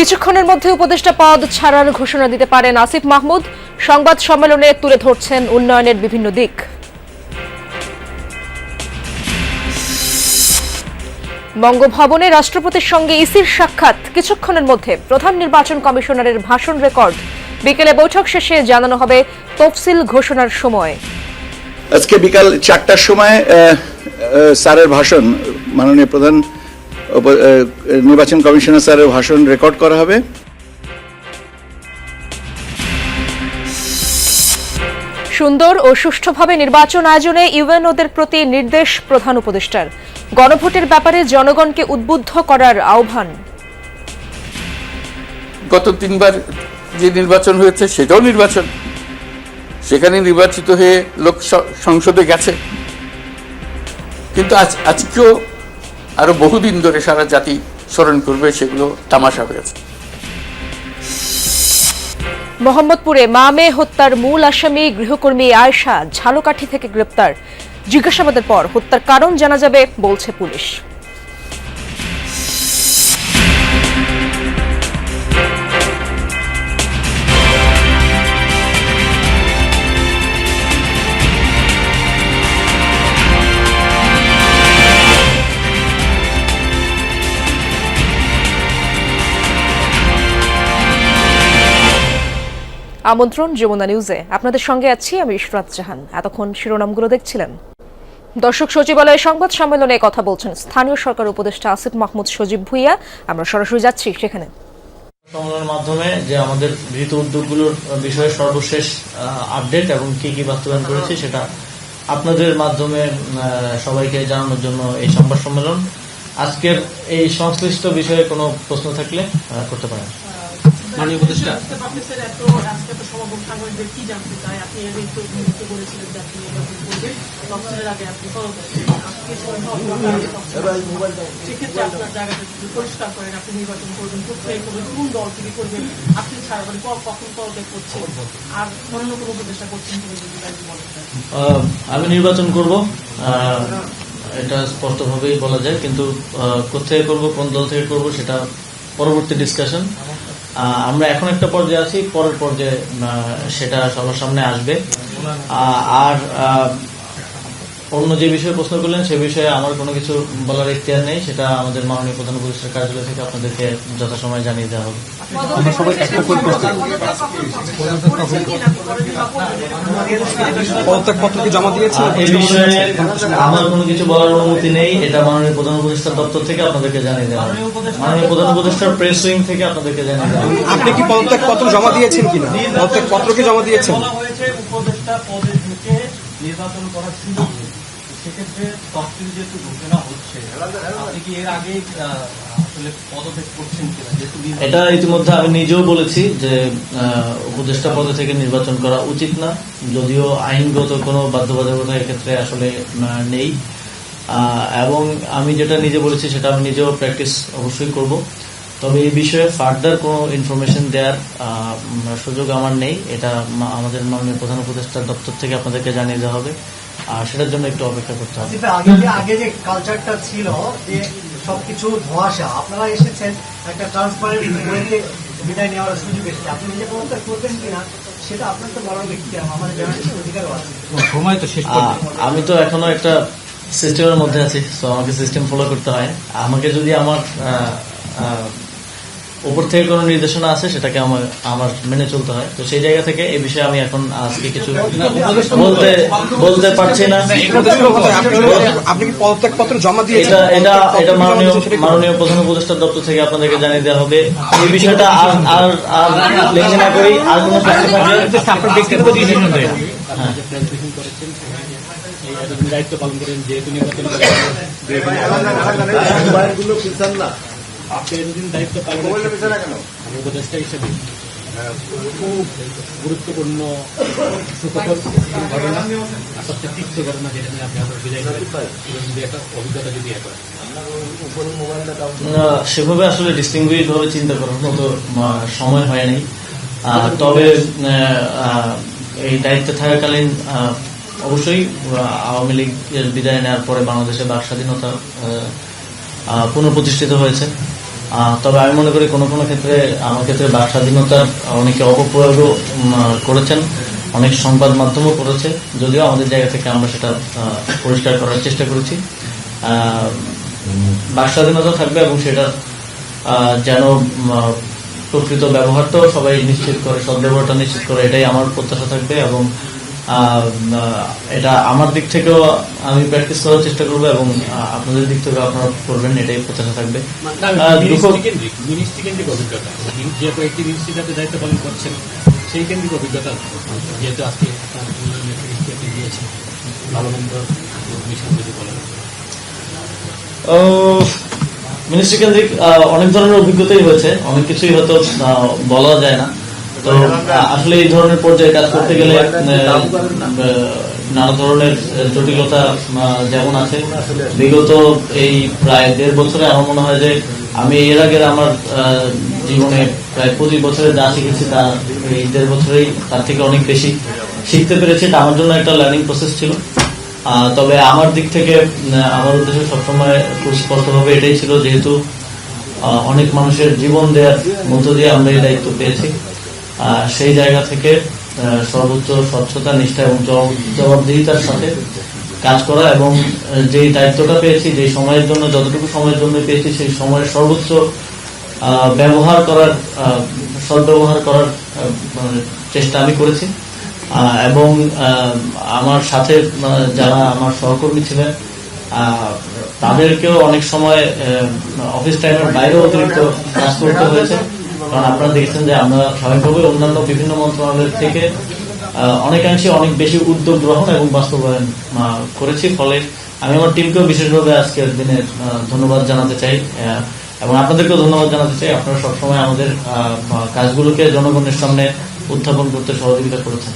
কিছুক্ষণের মধ্যে উপদেষ্টা পদ ছাড়ার ঘোষণা দিতে পারেন আসিফ মাহমুদ। সংবাদ সম্মেলনে তুলে ধরছেন উন্নয়নের বিভিন্ন দিক। বঙ্গভবনে রাষ্ট্রপতির সঙ্গে ইসির সাক্ষাৎ কিছুক্ষণের মধ্যে প্রধান নির্বাচন কমিশনারের ভাষণ রেকর্ড। বিকেলে বৈঠক শেষে জানানো হবে তফসিল ঘোষণার সময়। আজকে বিকাল চারটার সময় স্যারের ভাষণ, মাননীয় প্রধান নির্বাচন কমিশনার স্যারের ভাষণ রেকর্ড করা হবে। সুন্দর ও সুষ্ঠুভাবে নির্বাচন আয়োজনে ইউএনওদের প্রতি নির্দেশ প্রধান উপদেষ্টার। গণভোটের ব্যাপারে জনগণকে উদ্বুদ্ধ করার আহ্বান। গত তিনবার যে নির্বাচন হয়েছে সেটাও নির্বাচন। সেখানে নির্বাচিত হয়ে লোক স- সংসদে গেছে। কিন্তু আজ আজকেও আরও বহুদিন ধরে সারা জাতি স্মরণ করবে সেগুলো তামাশা হয়েছে। মোহাম্মদপুরে মামে হত্যার মূল আসামি গৃহকর্মী আয়সা ঝালকাঠি থেকে গ্রেপ্তার। জিজ্ঞাসাবাদের পর হত্যার কারণ জানা যাবে, বলছে পুলিশ। আমন্ত্রণ যমুনা নিউজে। আপনাদের সঙ্গে আছি আমি ইশরাত জাহান। এতক্ষণ শিরোনামগুলো দেখছিলেন। দর্শক সচিবালয়ের সংবাদ সম্মেলনে কথা বলছেন স্থানীয় সরকার উপদেষ্টা আসিফ মাহমুদ সজীব ভুইয়া। আমরা সরাসরি যাচ্ছি সেখানে। সম্মেলনের মাধ্যমে যে আমাদের গৃহীত উদ্যোগগুলোর বিষয়ে সর্বশেষ আপডেট এবং কি কি বাস্তবায়ন করেছি সেটা আপনাদের মাধ্যমে সবাইকে জানানোর জন্য এই সংবাদ সম্মেলন। আজকের এই সংশ্লিষ্ট বিষয়ে কোনো প্রশ্ন থাকলে করতে পারেন। মাননীয় উপদেষ্টা। নির্বাচন করবেন। তফসিলের আগে আপনি তদন্ত করবেন। আজকে সময় সেক্ষেত্রে আপনার জায়গাটা যদি পরিষ্কার করেন আপনি নির্বাচন করবেন কোথায় করবেন কোন দল থেকে করবেন আপনি ছাড়া মানে কখন পদত্যাগ করছেন? আর অন্য কোনো উপদেষ্টা করছেন কিনা যদি একটু বলেন। আহ, আমি নির্বাচন করব। আহ, এটা স্পষ্টভাবেই বলা যায় কিন্তু কোথায় করব কোন দল থেকে করব সেটা পরবর্তী ডিসকাশন আমরা এখন একটা পর্যায়ে আছি পরের পর্যায়ে সেটা সবার সামনে আসবে। আহ, আর অন্য যে বিষয়ে প্রশ্ন করলেন সে বিষয়ে আমার কোনো কিছু বলার ইখতিয়ার নেই। সেটা আমাদের মাননীয় প্রধান উপদেষ্টার কার্যালয় থেকে আপনাদেরকে যথাসময় জানিয়ে দেওয়া হবে। পদত্যাগপত্র কি জমা দিয়েছে আহ, এই বিষয়ে আমার কোনো কিছু বলার অনুমতি নেই। এটা মাননীয় প্রধান উপদেষ্টার দপ্তর থেকে আপনাদেরকে জানিয়ে দেওয়া হবে। মাননীয় প্রধান উপদেষ্টার প্রেস উইং থেকে আপনাদেরকে জানিয়ে দেওয়া হবে। আপনি কি পদত্যাগপত্র জমা দিয়েছেন কিনা? পদত্যাগপত্র কি জমা দিয়েছেন? উপদেষ্টা পদে ঢুকে নির্বাচন করার সুযোগ সেক্ষেত্রে যেহেতু ঘোষণা হচ্ছে, আপনি কি এর আগে এটা ইতিমধ্যে আমি নিজেও বলেছি যে উপদেষ্টা পদে থেকে নির্বাচন করা উচিত না। যদিও আইনগত কোনো বাধ্যবাধকতা এক্ষেত্রে আসলে নেই। এবং আমি যেটা নিজে বলেছি, সেটা আমি নিজেও প্র্যাকটিস অবশ্যই করব। তবে এই বিষয়ে ফার্দার কোনো ইনফরমেশন দেওয়ার সুযোগ আমার নেই। এটা আমাদের মাননীয় প্রধান উপদেষ্টার দপ্তর থেকে আপনাদেরকে জানিয়ে দেওয়া হবে। আর সেটার জন্য একটু অপেক্ষা করতে হবে। আগে যে আগে যে কালচারটা ছিল যে সবকিছু ধোঁয়াশা আপনারা এসেছেন একটা ট্রান্সপারেন্ট ওয়েতে বিদায় নেওয়ার সুযোগ এসেছে। আপনি নিজে পদত্যাগ করবেন কিনা সেটা আপনার তো বলার ব্যক্তি আমার জানার অধিকারও আছে। সময় তো শেষ আমি তো এখনও একটা সিস্টেমের মধ্যে আছি তো আমাকে সিস্টেম ফলো করতে হয়। আমাকে যদি আমার উপর থেকে কোনো নির্দেশনা আছে সেটাকে আমার আমার মেনে চলতে হয় তো সেই জায়গা থেকে এই বিষয়ে আমি এখন আজকে কিছু বলতে বলতে পারছি না আপনি- কি পদত্যাগপত্র জমা দিয়েছেন এটা এটা এটা মাননীয় মাননীয় প্রধান উপদেষ্টার দপ্তর থেকে আপনাদেরকে জানিয়ে দেওয়া হবে এই বিষয়টা আর আর আর লেখে না করি আর কোনো আপনার ব্যক্তিগত ডিসিশন দেয় হ্যাঁ দায়িত্ব পালন করেন যেহেতু নির্বাচন আপনি এতদিন দায়িত্ব পালন আমি উপদেষ্টা হিসেবে খুব গুরুত্বপূর্ণ সুখকর ঘটনা আর সবচেয়ে তিক্ত ঘটনা যেটা নিয়ে আপনি আপনার বিদায় করেন একটা অভিজ্ঞতা যদি না, সেভাবে আসলে ডিস্টিংগুইশ ভাবে চিন্তা করার মতো সময় হয়নি আহ, তবে আহ, আহ, এই দায়িত্বে থাকাকালীন আহ, অবশ্যই আওয়ামী লীগের বিদায় নেওয়ার পরে বাংলাদেশে বাক স্বাধীনতা আহ, আহ, পুনঃপ্রতিষ্ঠিত হয়েছে। তবে আমি মনে করি কোনো কোনো ক্ষেত্রে আমার ক্ষেত্রে বাক স্বাধীনতার অনেকে অপপ্রয়োগও করেছেন। অনেক সংবাদ মাধ্যমও করেছে। যদিও আমাদের জায়গা থেকে আমরা সেটা পরিষ্কার করার চেষ্টা করেছি। বাক স্বাধীনতা থাকবে এবং সেটা যেন প্রকৃত ব্যবহারটাও সবাই নিশ্চিত করে, সদ্ব্যবহারটা নিশ্চিত করে, এটাই আমার প্রত্যাশা থাকবে এবং এটা আমার দিক থেকেও আমি প্র্যাকটিস করার চেষ্টা করব এবং আপনাদের দিক থেকেও আপনারা করবেন এটাই প্রত্যাশা থাকবে। মিনিস্ট্রিটাতে দায়িত্ব পালন করছেন সেই কেন্দ্রিক অভিজ্ঞতা যেহেতু আজকে ভালো মন্দ যদি বলেন। মিনিস্ট্রি কেন্দ্রিক অনেক ধরনের অভিজ্ঞতাই হয়েছে। অনেক কিছুই হয়তো বলা যায় না। তো আসলে এই ধরনের পর্যায়ে কাজ করতে গেলে নানা ধরনের জটিলতা যেমন আছে। বিগত এই প্রায় দেড় বছরে আমার মনে হয় যে আমি এর আগের আমার জীবনে প্রায় পঁচিশ বছরে যা শিখেছি তা এই দেড় বছরেই তার থেকে অনেক বেশি শিখতে পেরেছি। এটা আমার জন্য একটা লার্নিং প্রসেস ছিল। তবে আমার দিক থেকে আমার উদ্দেশ্য সবসময় খুব স্পষ্টভাবে এটাই ছিল, যেহেতু অনেক মানুষের জীবন দেওয়ার মধ্য দিয়ে আমরা এই দায়িত্ব পেয়েছি। সেই জায়গা থেকে সর্বোচ্চ স্বচ্ছতা, নিষ্ঠা এবং জবাব- জবাবদিহিতার সাথে কাজ করা এবং যেই দায়িত্বটা পেয়েছি যে সময়ের জন্য, যতটুকু সময়ের জন্য পেয়েছি, সেই সময়ের সর্বোচ্চ ব্যবহার করার সদ্ব্যবহার করার মানে চেষ্টা আমি করেছি। এবং আমার সাথে যারা আমার সহকর্মী ছিলেন তাদেরকেও অনেক সময় অফিস টাইমের বাইরেও অতিরিক্ত কাজ করতে হয়েছে। কারণ আপনারা দেখেছেন যে আমরা স্বাভাবিকভাবে অন্যান্য বিভিন্ন মন্ত্রণালয়ের থেকে অনেকাংশে অনেক বেশি উদ্যোগ গ্রহণ এবং বাস্তবায়ন করেছি। ফলে আমি আমার টিমকেও বিশেষভাবে আজকের দিনে ধন্যবাদ জানাতে চাই এবং আপনাদেরকেও ধন্যবাদ জানাতে চাই। আপনারা সবসময় আমাদের কাজগুলোকে জনগণের সামনে উত্থাপন করতে সহযোগিতা করেছেন।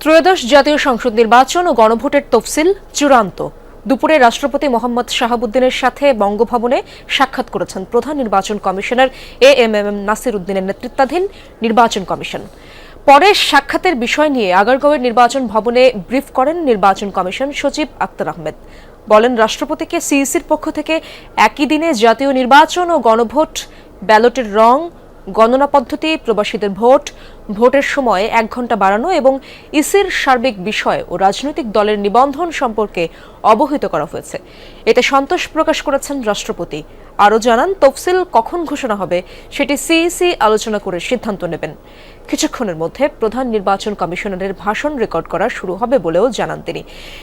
ত্রয়োদশ জাতীয় সংসদ নির্বাচন ও গণভোটের তফসিল চূড়ান্ত। দুপুরে রাষ্ট্রপতি মোহাম্মদ শাহাবুদ্দিনের সাথে বঙ্গভবনে সাক্ষাৎ করেছেন প্রধান নির্বাচন commissioner A M M Nasir উদ্দিনের নেতৃত্বাধীন নির্বাচন কমিশন। পরে সাক্ষাতের বিষয় নিয়ে আগারগাঁওয়ের নির্বাচন ভবনে ব্রিফ করেন নির্বাচন কমিশন সচিব আক্তার আহমেদ। বলেন, রাষ্ট্রপতিকে সিইসির পক্ষ থেকে একই দিনে জাতীয় নির্বাচন ও গণভোট, ব্যালটের রং, গণনা পদ্ধতি, প্রবাসীদের ভোট ভোটের সময় এক ঘণ্টা বাড়ানো এবং ইসির সার্বিক বিষয় ও রাজনৈতিক দলের নিবন্ধন সম্পর্কে অবহিত করা হয়েছে। এতে সন্তোষ প্রকাশ করেছেন রাষ্ট্রপতি। আরও জানান, তফসিল কখন ঘোষণা হবে সেটি সিইসি আলোচনা করে সিদ্ধান্ত নেবেন। কিছুক্ষণের মধ্যে প্রধান নির্বাচন কমিশনারের ভাষণ রেকর্ড করা শুরু হবে বলেও জানান তিনি।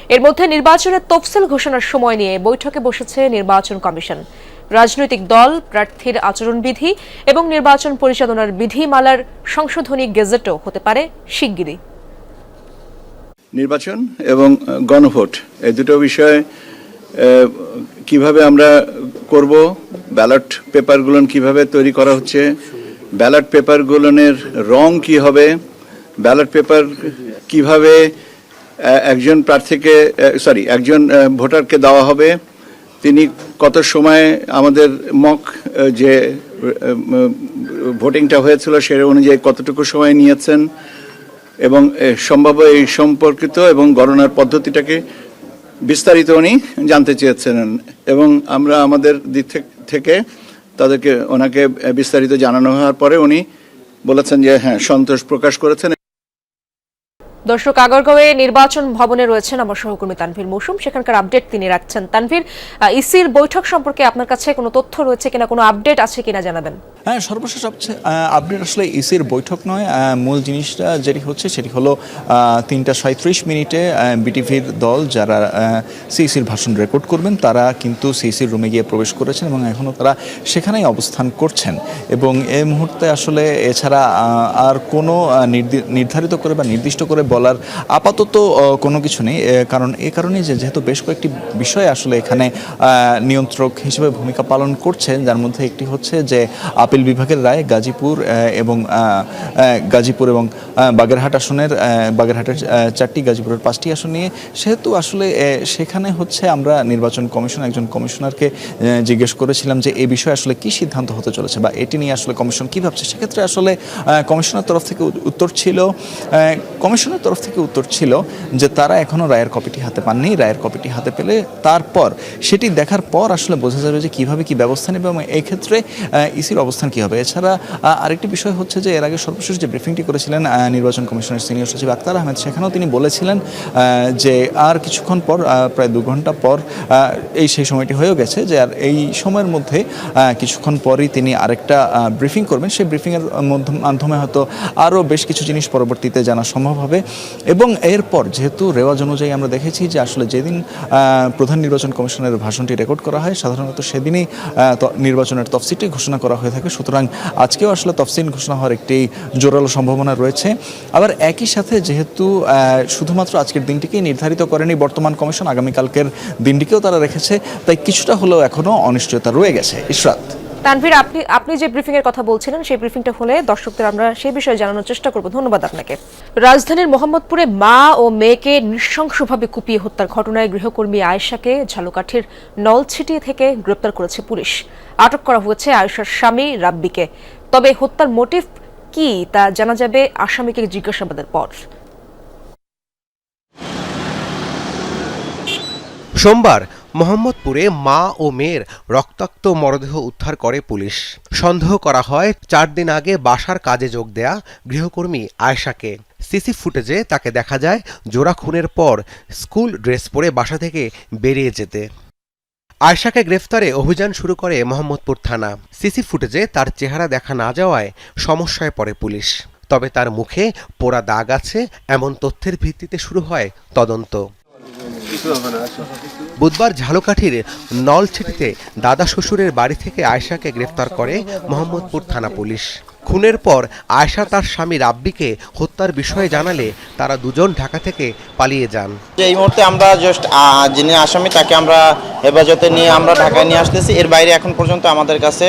এর মধ্যে নির্বাচনের তফসিল ঘোষণার সময় নিয়ে বৈঠকে বসেছে নির্বাচন কমিশন। রাজনৈতিক দল, প্রার্থীর আচরণবিধি এবং নির্বাচন পরিচালনার বিধিমালার সংশোধনী গেজেটও হতে পারে শিগগিরই। নির্বাচন এবং গণভোট এই দুটো বিষয় কীভাবে আমরা করব, ব্যালট পেপারগুলো কীভাবে তৈরি করা হচ্ছে, ব্যালট পেপারগুলোর রং কি হবে, ব্যালট পেপার কীভাবে একজন প্রার্থীকে সরি একজন ভোটারকে দেওয়া হবে তিনি কত সময় আমাদের মক যে ভোটিংটা হয়েছিল সে অনুযায়ী কতটুকু সময় নিয়েছেন এবং সম্ভাব্য এই সম্পর্কিত এবং গণনার পদ্ধতিটাকে বিস্তারিত উনি জানতে চেয়েছেন এবং আমরা আমাদের দিক থেকে তাদেরকে ওনাকে বিস্তারিত জানানো হওয়ার পরে উনি বলেছেন যে হ্যাঁ সন্তোষ প্রকাশ করেছেন। দর্শক আগরগাঁওয়ে নির্বাচন ভবনে রয়েছেন আমার সহকর্মী তানভীর মৌসুম। সেখানকার আপডেট তিনি রাখছেন। তানভীর ইসির বৈঠক সম্পর্কে আপনার কাছে কোনো তথ্য রয়েছে কিনা? কোনো আপডেট আছে কিনা জানাবেন? হ্যাঁ সর্বশেষ সবচেয়ে আপডেট আসলে ইসির বৈঠক নয়। মূল জিনিসটা যেটি হচ্ছে সেটি হলো তিনটা সাঁত্রিশ মিনিটে বিটিভির দল যারা সিইসির ভাষণ রেকর্ড করবেন, তারা কিন্তু সিইসির রুমে গিয়ে প্রবেশ করেছেন এবং এখনও তারা সেখানেই অবস্থান করছেন। এবং এই মুহূর্তে আসলে এছাড়া আর কোনো নির্ধারিত করে বা নির্দিষ্ট করে বলার আপাতত কোনো কিছু নেই। কারণ এই কারণেই যে যেহেতু বেশ কয়েকটি বিষয় আসলে এখানে নিয়ন্ত্রক হিসেবে ভূমিকা পালন করছেন, যার মধ্যে একটি হচ্ছে যে আপিল আপিল বিভাগের রায় গাজীপুর এবং গাজীপুর এবং বাগেরহাট আসনের বাগেরহাটের চারটি গাজীপুরের পাঁচটি আসন নিয়ে। সেহেতু আসলে সেখানে হচ্ছে আমরা নির্বাচন কমিশন একজন কমিশনারকে জিজ্ঞেস করেছিলাম যে এই বিষয়ে আসলে কি সিদ্ধান্ত হতে চলেছে বা এটি নিয়ে আসলে কমিশন কী ভাবছে। সেক্ষেত্রে আসলে কমিশনের তরফ থেকে উত্তর ছিল কমিশনের তরফ থেকে উত্তর ছিল যে তারা এখনও রায়ের কপিটি হাতে পাননি। রায়ের কপিটি হাতে পেলে তারপর, সেটি দেখার পর আসলে বোঝা যাবে যে কীভাবে কি ব্যবস্থা নেবে এবং এক্ষেত্রে ইসির অবস্থান কি হবে? এছাড়া আরেকটি বিষয় হচ্ছে যে, এর আগে সর্বশেষ যে ব্রিফিংটি করেছিলেন নির্বাচন কমিশনের সিনিয়র সচিব আক্তার আহমেদ, সেখানেও তিনি বলেছিলেন যে আর কিছুক্ষণ পর প্রায় দু ঘণ্টা পর এই সেই সময়টি হয়েও গেছে যে, আর এই সময়ের মধ্যে কিছুক্ষণ পরই তিনি আরেকটা ব্রিফিং করবেন। সেই ব্রিফিংয়ের মাধ্যমে হয়তো আরও বেশ কিছু জিনিস পরবর্তীতে জানা সম্ভব হবে। এবং এরপর যেহেতু রেওয়াজ অনুযায়ী আমরা দেখেছি যে, আসলে যেদিন প্রধান নির্বাচন কমিশনের ভাষণটি রেকর্ড করা হয়, সাধারণত সেদিনই নির্বাচনের তফসিলটি ঘোষণা করা হয়ে থাকে। সুতরাং আজকেও আসলে তফসিল ঘোষণা হওয়ার একটি জোরালো সম্ভাবনা রয়েছে। আবার একই সাথে যেহেতু শুধুমাত্র আজকের দিনটিকেই নির্ধারিত করেনি, বর্তমান কমিশন আগামীকালকের দিনটিকেও তারা রেখেছে, তাই কিছুটা হলেও এখনও অনিশ্চয়তা রয়ে গেছে। ইশরাত। তানভীর, আপনি আপনি যে ব্রিফিং এর কথা বলছিলেন, সেই ব্রিফিংটা হলে দর্শকদের আমরা সেই বিষয়ে জানানোর চেষ্টা করব। ধন্যবাদ আপনাকে। রাজধানীর মোহাম্মদপুরে মা ও মেয়েকে নৃশংসভাবে কুপিয়ে হত্যার ঘটনায় গৃহকর্মী আয়েশাকে ঝালুকাঠির নলছিটি থেকে গ্রেপ্তার করেছে পুলিশ। আটক করা হয়েছে আয়েশার স্বামী রাব্বিকে। তবে হত্যার মোটিভ কি তা জানা যাবে আসামিকে জিজ্ঞাসাবাদের পর। সোমবার মোহাম্মদপুরে মা ও মেয়ের রক্তাক্ত মরদেহ উদ্ধার করে পুলিশ। সন্দেহ করা হয়, চার দিন আগে বাসার কাজে যোগ দেয়া গৃহকর্মী আয়েশাকে। সিসি ফুটেজে তাকে দেখা যায়, জোড়া খুনের পর স্কুল ড্রেস পরে বাসা থেকে বেরিয়ে যেতে। আয়েশাকে গ্রেফতারে অভিযান শুরু করে মোহাম্মদপুর থানা। সিসি ফুটেজে তার চেহারা দেখা না যাওয়ায় সমস্যায় পড়ে পুলিশ। তবে তার মুখে পোড়া দাগ আছে, এমন তথ্যের ভিত্তিতে শুরু হয় তদন্ত। বুধবার ঝালকাঠির নলছিটিতে দাদা শ্বশুরের বাড়ি থেকে আয়শাকে গ্রেফতার করে মোহাম্মদপুর থানা পুলিশ। খুনের পর আয়শা তার স্বামী রাব্বিকে হত্যার বিষয়ে জানালে তারা দুজন ঢাকা থেকে পালিয়ে যান। এই মুহূর্তে আমরা জাস্ট যিনি আসামি, তাকে আমরা হেফাজতে নিয়ে আমরা ঢাকায় নিয়ে আসতেছি। এর বাইরে এখন পর্যন্ত আমাদের কাছে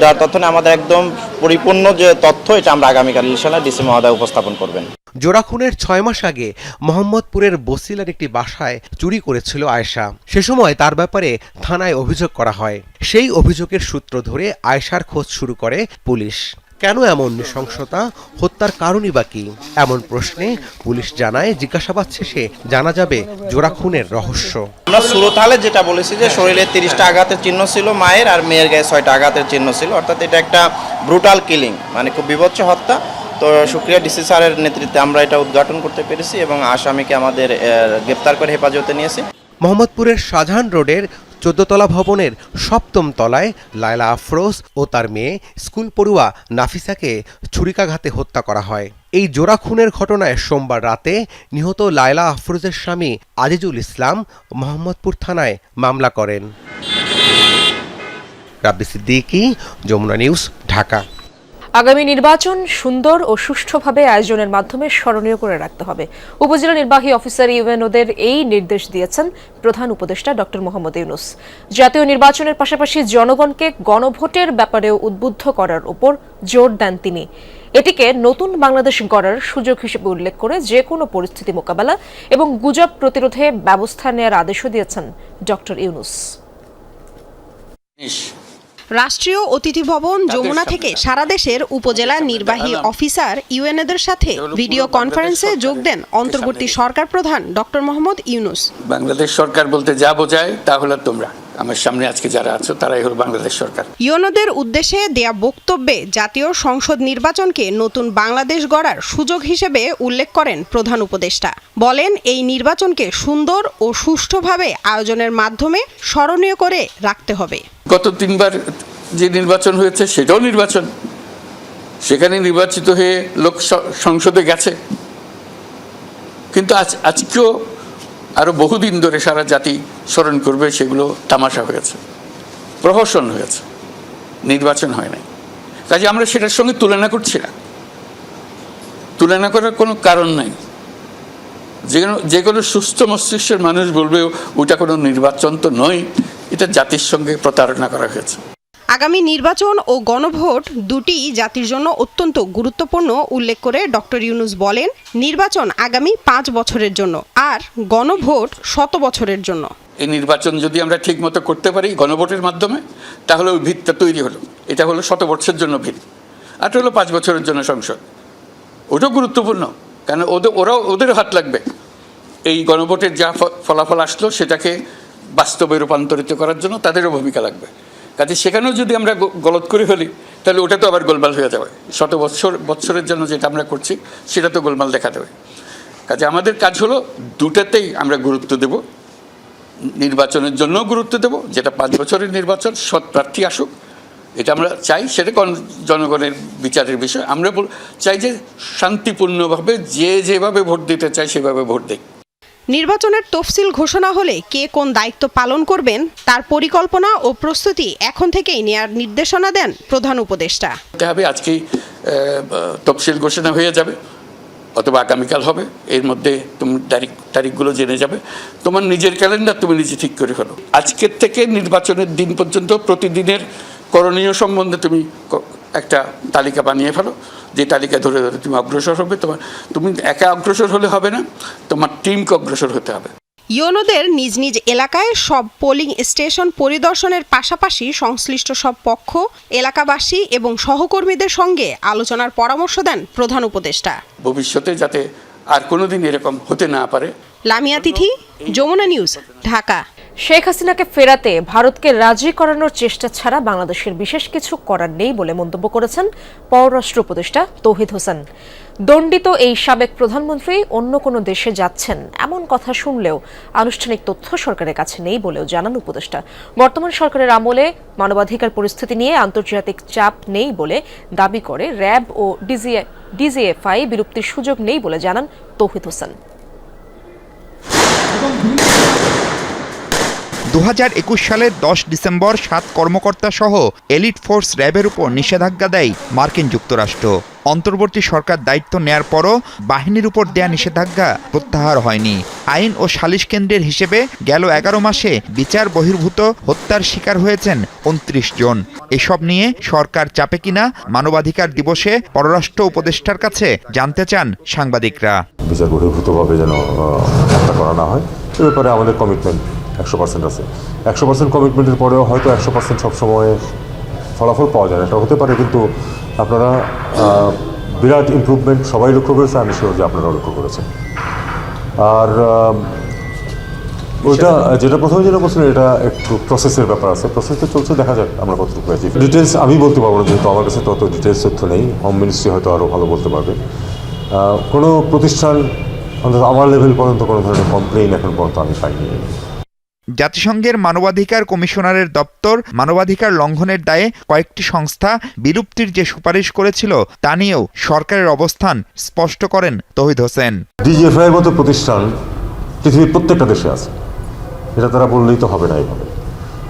দেওয়ার তথ্য আমাদের একদম পরিপূর্ণ যে তথ্য, এটা আমরা আগামীকাল ইনশাল্লাহ ডিসি মহোদয় উপস্থাপন করবেন। জোড়া খুনের ছয় মাস আগে মোহাম্মদপুরের বসিলার একটি বাসায় চুরি করেছিল আয়েশা। সে সময় তার ব্যাপারে থানায় অভিযোগ করা হয়। সেই অভিযোগের সূত্র ধরে আয়েশার খোঁজ শুরু করে পুলিশ। কেন এমন নৃশংসতা হত্যার কারণই বা কি? এমন প্রশ্নে পুলিশ জানায়, জিজ্ঞাসাবাদ শেষে জানা যাবে জোড়া খুনের রহস্য। আমরা সুরতালে যেটা বলেছি যে শরীরে তিরিশটা আঘাতের চিহ্ন ছিল, মায়ের আর মেয়ের গায়ে ছয়টা আঘাতের চিহ্ন ছিল। অর্থাৎ এটা একটা ব্রুটাল কিলিং মানে খুব বিভৎস হত্যা। তো সুক্রিয়া ডিসি স্যারের নেতৃত্বে আমরা এটা উদ্ঘাটন করতে পেরেছি এবং আসামিকে আমাদের গ্রেপ্তার করে হেফাজতে নিয়েছি। মোহাম্মদপুরের শাহজাহান রোডের চোদ্দতলা ভবনের সপ্তম তলায় লায়লা আফরোজ ও তার মেয়ে স্কুল পড়ুয়া নাফিসাকে ছুরিকাঘাতে হত্যা করা হয়। এই জোড়া খুনের ঘটনায় সোমবার রাতে নিহত লায়লা আফরোজের স্বামী আজিজুল ইসলাম মোহাম্মদপুর থানায় মামলা করেন। রাব্বি সিদ্দিকী, যমুনা নিউজ, ঢাকা। আগামী নির্বাচন সুন্দর ও সুষ্ঠুভাবে আয়োজনের মাধ্যমে স্মরণীয় করে রাখতে হবে। উপজেলা নির্বাহী অফিসার ইউএনওদের এই নির্দেশ দিয়েছেন প্রধান উপদেষ্টা ডক্টর মোহাম্মদ ইউনুস। জাতীয় নির্বাচনের পাশাপাশি জনগণকে গণভোটের ব্যাপারেও উদ্বুদ্ধ করার উপর জোর দেন তিনি। এটিকে নতুন বাংলাদেশ গড়ার সুযোগ হিসেবে উল্লেখ করে যে কোনো পরিস্থিতি মোকাবেলা এবং গুজব প্রতিরোধে ব্যবস্থা নেওয়ার আদেশও দিয়েছেন ডক্টর ইউনুস। রাষ্ট্রীয় অতিথি ভবন যমুনা থেকে সারা দেশের উপজেলা নির্বাহী অফিসার ইউএনএদের সাথে ভিডিও কনফারেন্সে যোগ দেন অন্তর্বর্তী সরকার প্রধান ডক্টর মোহাম্মদ ইউনুস। বাংলাদেশ সরকার বলতে যা বোঝায় তা হলো তোমরা। আমার সামনে আজকে যারা আছো তারাই হলো বাংলাদেশ সরকার। ইউএনওদের উদ্দেশ্যে দেয়া বক্তব্যে জাতীয় সংসদ নির্বাচনকে নতুন বাংলাদেশ গড়ার সুযোগ হিসেবে উল্লেখ করেন প্রধান উপদেষ্টা। বলেন এই নির্বাচনকে সুন্দর ও সুষ্ঠুভাবে আয়োজনের মাধ্যমে স্মরণীয় করে রাখতে হবে। গত তিনবার যে নির্বাচন হয়েছে সেটাও নির্বাচন। সেখানে নির্বাচিত হয়ে লোক সংসদে গেছে। কিন্তু আজ আজকেও আরও বহুদিন ধরে সারা জাতি স্মরণ করবে সেগুলো তামাশা হয়েছে, প্রহসন হয়েছে, নির্বাচন হয় নাই। কাজে আমরা সেটার সঙ্গে তুলনা করছি না। তুলনা করার কোনো কারণ নাই। যে কোনো যে কোনো সুস্থ মস্তিষ্কের মানুষ বলবে, ওটা কোনো নির্বাচন তো নয়, এটা জাতির সঙ্গে প্রতারণা করা হয়েছে। আগামী নির্বাচন ও গণভোট দুটি জাতির জন্য অত্যন্ত গুরুত্বপূর্ণ, উল্লেখ করে ডক্টর ইউনুস বলেন, নির্বাচন আগামী পাঁচ বছরের জন্য আর গণভোট শত বছরের জন্য। এই নির্বাচন যদি আমরা ঠিকমতো করতে পারি গণভোটের মাধ্যমে, তাহলে ওই ভিতটা তৈরি হলো। এটা হলো শত বছরের জন্য ভিত। আর হলো পাঁচ বছরের জন্য সংসদ। ওটাও গুরুত্বপূর্ণ, কারণ ওদের, ওরাও ওদেরও হাত লাগবে। এই গণভোটের যা ফলাফল আসলো, সেটাকে বাস্তবে রূপান্তরিত করার জন্য তাদেরও ভূমিকা লাগবে। কাজে সেখানেও যদি আমরা গলত করে ফেলি, তাহলে ওটা তো আবার গোলমাল হয়ে যাবে। শত বৎসর, বৎসরের জন্য যেটা আমরা করছি, সেটা তো গোলমাল দেখা দেবে কাজে আমাদের কাজ হলো দুটাতেই আমরা গুরুত্ব দেব। নির্বাচনের জন্য গুরুত্ব দেব, যেটা পাঁচ বছরের নির্বাচন, সৎ প্রার্থী আসুক। এটা আমরা চাই, সেটা গণ- জনগণের বিচারের বিষয়। আমরা চাই যে শান্তিপূর্ণভাবে যে যেভাবে ভোট দিতে চায় সেভাবে ভোট দেয় নির্বাচনের তফসিল ঘোষণা হলে কে কোন দায়িত্ব পালন করবেন তার পরিকল্পনা ও প্রস্তুতি এখন থেকেই নেয়ার নির্দেশনা দেন প্রধান উপদেষ্টা। হবে, আজকেই তফসিল ঘোষণা হয়ে যাবে, অথবা আগামীকাল হবে, এর মধ্যে তুমি, তারিখ, তারিখগুলো জেনে যাবে। তোমার নিজের ক্যালেন্ডার তুমি নিজে ঠিক করে ফেলো। আজকের থেকে নির্বাচনের দিন পর্যন্ত প্রতিদিনের করণীয় সম্বন্ধে তুমি একটা তালিকা বানিয়ে ফেলো। যে তালিকা ধরে ধরে তুমি অগ্রসর হবে তোমার তুমি একা অগ্রসর হলে হবে না তোমার টিমকে অগ্রসর হতে হবে। ইউনোদের নিজ নিজ এলাকায় সব পোলিং স্টেশন পরিদর্শনের পাশাপাশি সংশ্লিষ্ট সব পক্ষ এলাকাবাসী এবং সহকর্মীদের সঙ্গে আলোচনার পরামর্শ দেন প্রধান উপদেষ্টা। ভবিষ্যতে যাতে আর কোনোদিন এরকম হতে না পারে। লামিয়া তিথি যমুনা নিউজ ঢাকা। শেখ হাসিনাকে ফেরাতে ভারতকে রাজি করানোর চেষ্টা ছাড়া বাংলাদেশের বিশেষ কিছু করার নেই বলে মন্তব্য করেছেন পররাষ্ট্র উপদেষ্টা তৌহিদ হোসেন। দণ্ডিত এই সাবেক প্রধানমন্ত্রী অন্য কোনো দেশে যাচ্ছেন, এমন কথা শুনলেও আনুষ্ঠানিক তথ্য সরকারের কাছে নেই বলেও জানান উপদেষ্টা। বর্তমান সরকারের আমলে মানবাধিকার পরিস্থিতি নিয়ে আন্তর্জাতিক চাপ নেই বলে দাবি করে র্যাব ও ডিজিএফআই বিলুপ্তির সুযোগ নেই বলে জানান তৌহিদ হোসেন। দু হাজার একুশ সালের দশ ডিসেম্বর সাত কর্মকর্তা সহ এলিট ফোর্স র্যাবের উপর নিষেধাজ্ঞা দেয় মার্কিন যুক্তরাষ্ট্র। অন্তর্বর্তী সরকার দায়িত্ব নেয়ার পরও বাহিনীর উপর দেয়া নিষেধাজ্ঞা প্রত্যাহার হয়নি। আইন ও সালিশ কেন্দ্রের হিসেবে গেল এগারো মাসে বিচার বহির্ভূত হত্যার শিকার হয়েছেন উনত্রিশ জন। এসব নিয়ে সরকার চাপে কিনা মানবাধিকার দিবসে পররাষ্ট্র উপদেষ্টার কাছে জানতে চান সাংবাদিকরা। বিচার বহির্ভূতভাবে যেন হত্যা করা না হয়, এ ব্যাপারে আমাদের কমিটমেন্ট একশো পার্সেন্ট আছে। একশো পার্সেন্ট কমিটমেন্টের পরেও হয়তো একশো পার্সেন্ট সবসময় ফলাফল পাওয়া যায় না। এটা হতে পারে কিন্তু আপনারা বিরাট ইমপ্রুভমেন্ট সবাই লক্ষ্য করেছে, আমি শিওর যে আপনারাও লক্ষ্য করেছেন। আর ওইটা যেটা প্রথমে যেটা বলছিলেন এটা একটু প্রসেসের ব্যাপার আছে। প্রসেসটা চলছে, দেখা যাক আমরা কতটুকু পেয়েছি ডিটেলস আমি বলতে পারব না, যেহেতু আমার কাছে তত ডিটেলস তথ্য নেই। হোম মিনিস্ট্রি হয়তো আরও ভালো বলতে পারবে। কোনো প্রতিষ্ঠান, অন্তত আমার লেভেল পর্যন্ত কোনো ধরনের কমপ্লেইন এখন পর্যন্ত আমি পাইনি। জাতিসংঘের মানবাধিকার কমিশনারের দপ্তর মানবাধিকার লঙ্ঘনের দায়ে কয়েকটি সংস্থা বিলুপ্তির যে সুপারিশ করেছিল তা নিয়েও সরকারের অবস্থান স্পষ্ট করেন তহিদ হোসেন। ডিজিএফআই মতো প্রতিষ্ঠান পৃথিবীর প্রত্যেকটা দেশে আছে। এটা তারা বললেই তো হবে না এইভাবে।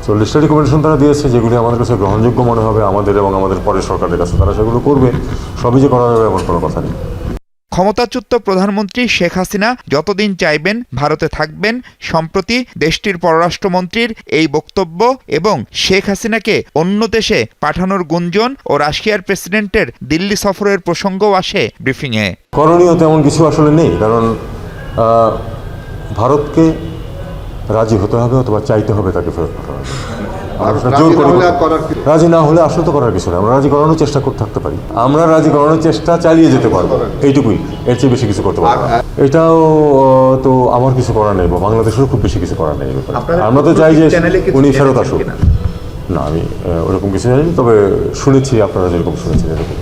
চল্লিশটা রিকমেন্ডেশন তারা দিয়েছে, যেগুলি আমাদের কাছে গ্রহণযোগ্য মনে হবে, আমাদের এবং আমাদের পরের সরকারের কাছে। তারা সেগুলো করবে। সবই যে করা যাবে এমন কোনো কথা নেই। ক্ষমতাচ্যুত প্রধানমন্ত্রী শেখ হাসিনা যতদিন চাইবেন ভারতে থাকবেন, সম্প্রতি দেশটির পররাষ্ট্রমন্ত্রীর এই বক্তব্য এবং শেখ হাসিনাকে অন্য দেশে পাঠানোর গুঞ্জন ও রাশিয়ার প্রেসিডেন্টের দিল্লি সফরের প্রসঙ্গও আসে ব্রিফিংয়ে। করণীয় তেমন কিছু আসলে নেই, কারণ ভারতকে রাজি হতে হবে অথবা চাইতে হবে তাকে ফেরত পাঠানো রাজি না হলে আসলে তো করার কিছু না আমরা রাজি করানোর চেষ্টা করতে থাকতে পারি। আমরা রাজি করানোর চেষ্টা চালিয়ে যেতে পারব। এইটুকুই। এর চেয়ে বেশি কিছু করতে পারব এটাও তো আমার কিছু করার নেই বাংলাদেশেরও খুব বেশি কিছু করার নেই আমরা তো চাই যে উনি ফেরত আসুক। না আমি ওরকম কিছু জানি তবে শুনেছি আপনারা যেরকম শুনেছেন এরকম।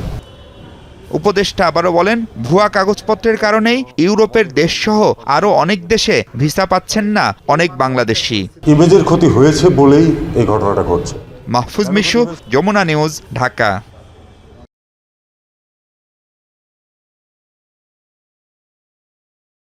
উপদেষ্টা আবারও বলেন ভুয়া কাগজপত্রের কারণেই ইউরোপের দেশসহ আরও অনেক দেশে ভিসা পাচ্ছেন না অনেক বাংলাদেশি। ইমেজের ক্ষতি হয়েছে বলেই এই ঘটনাটা ঘটছে। মাহফুজ মিশু যমুনা নিউজ ঢাকা।